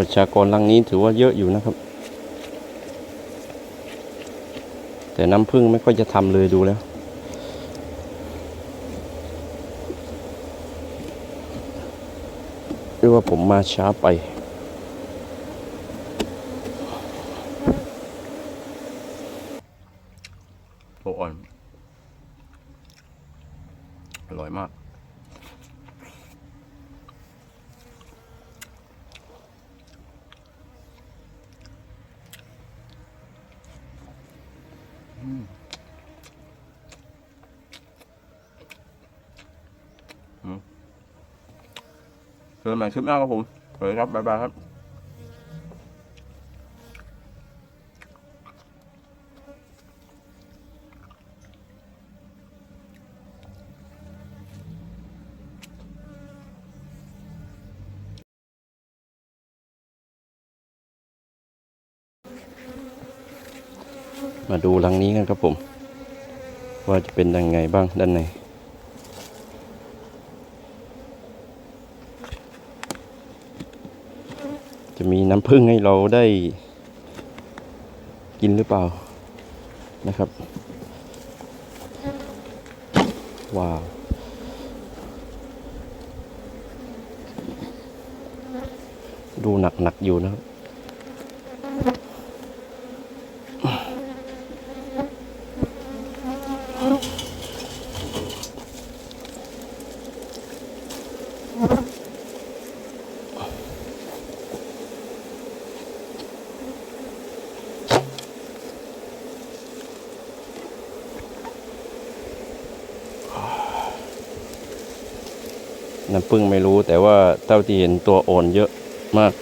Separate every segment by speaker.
Speaker 1: ประชากรรังนี้ถือว่าเยอะอยู่นะครับ แต่น้ำผึ้งไม่ค่อยจะทำเลยดูแล้ว หรือว่าผมมาช้าไป โอ้อ่อน อร่อยมาก เจอกันใหม่คลิปหน้าครับผมสวัสดีครับบ๊ายบายครับมาดูรังนี้กันครับผม ว่าจะเป็นยังไงบ้างด้านใน จะ มีน้ำผึ้งให้เราได้กินหรือเปล่านะครับ ว้าว ดูหนักๆอยู่นะครับ น้ำผึ้งไม่รู้แต่ว่าเท่าที่เห็นตัวอ่อนเยอะมาก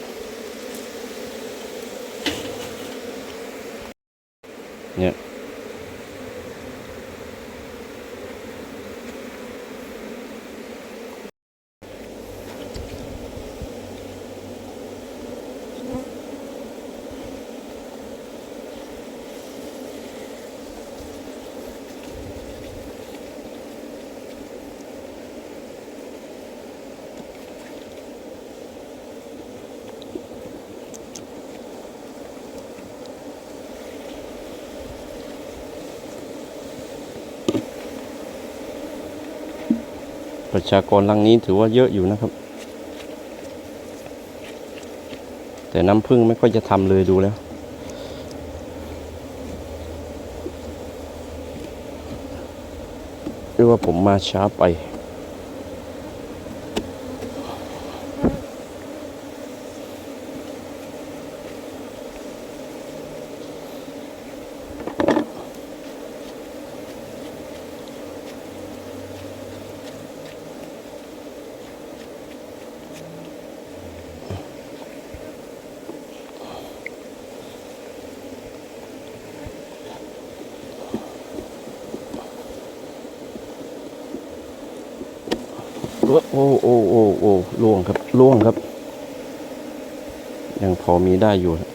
Speaker 1: ประชากรรังนี้ถือว่าเยอะอยู่นะครับ แต่น้ำผึ้งไม่ค่อยจะทำเลยดูแล้ว หรือว่าผมมาช้าไป โอ้โอ้โอ้โอ้ล่วงครับล่วงครับ ยังพอมีได้อยู่นะ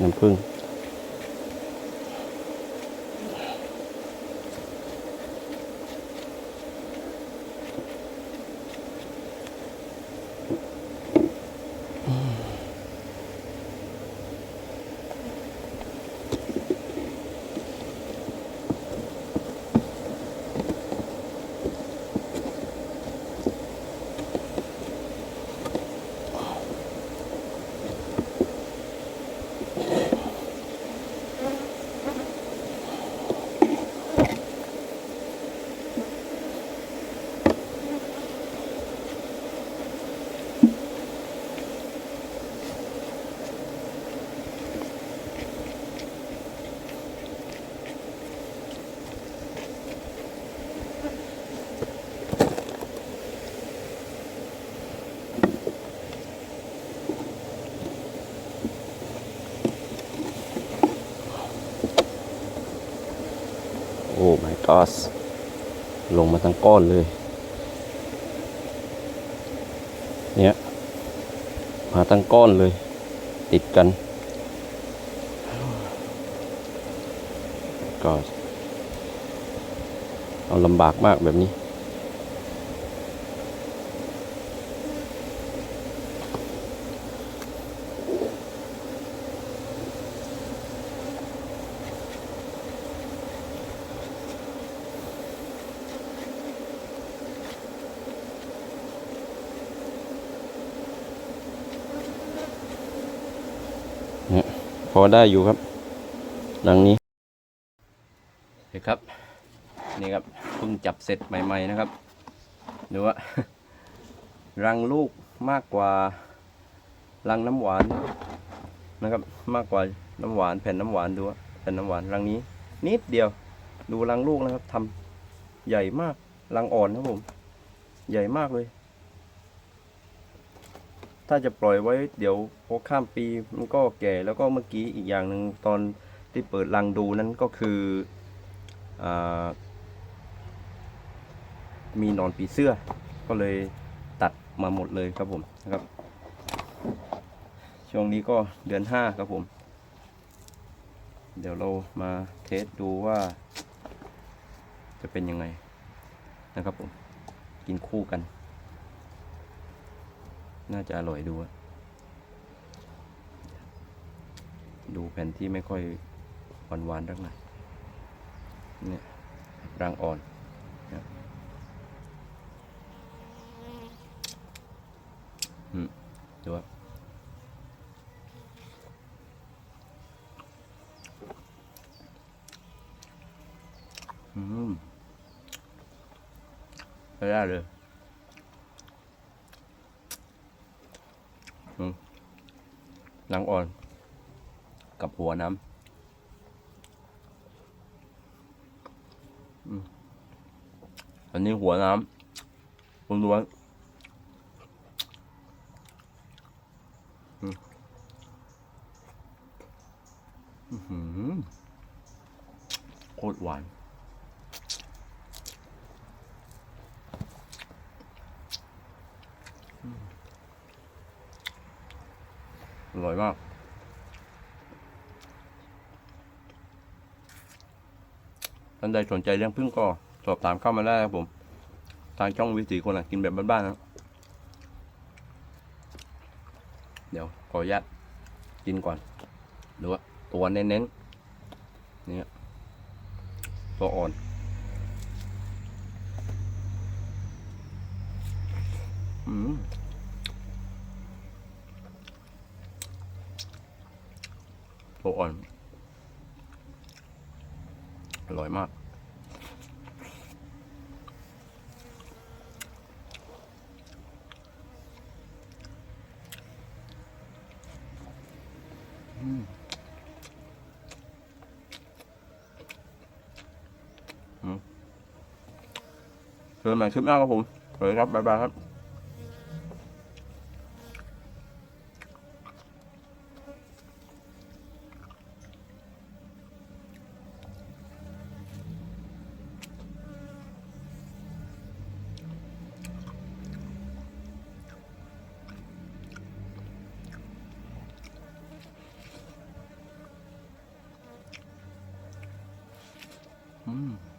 Speaker 1: น้ำผึ้งโอ้ อส ลงมาทั้งก้อนเลย เนี่ยมาทั้งก้อนเลย ติดกัน ก็เอาลำบากมากแบบนี้ พอได้อยู่ครับ หลังนี้เห็นครับ นี่ครับเพิ่งจับเสร็จใหม่ ๆ นะครับดูว่ารังลูกมากกว่ารังน้ำหวานนะครับ มากกว่าน้ำหวานแผ่นน้ำหวานดูว่าแผ่นน้ำหวานรังนี้ นิดเดียว ดูรังลูกนะครับทำใหญ่มากรังอ่อนครับผม ใหญ่มากเลย ถ้าจะปล่อยไว้เดี๋ยวพอข้ามปีมันก็แก่แล้วก็เมื่อกี้อีกอย่างหนึ่งตอนที่เปิดรังดูนั้นก็คืออมีนอนปีเสื้อ ก็เลยตัดมาหมดเลยครับผมนะครับ ช่วงนี้ก็เดือนห้าครับผม เดี๋ยวเรามาเทสดูว่า จะเป็นยังไงนะครับผม กินคู่กัน น่าจะอร่อยดู ดูแผ่นที่ไม่ค่อยหวานหวานๆสักหน่อยเนี่ยรังอ่อนนะอืมดูว่าอืมใช้ได้เลย หนังอ่อน กับหัวน้ำอันนี้หัวน้ำล้วนโคตรหวาน ร่อยมากท่านใดสนใจเรื่องพึ่งก็สอบถามเข้ามาได้ครับผม ทางช่องวิถีคนอะกินแบบบ้านๆนะเดี๋ยวขออนุญาตกินก่อนดูว่าตัวเน้นๆนี่ตัวอ่อน อืม ตัวอ่อน อร่อยมาก อืมอืม เจอกันใหม่คลิปหน้าครับผมสวัสดีครับบ๊ายบายครับอืม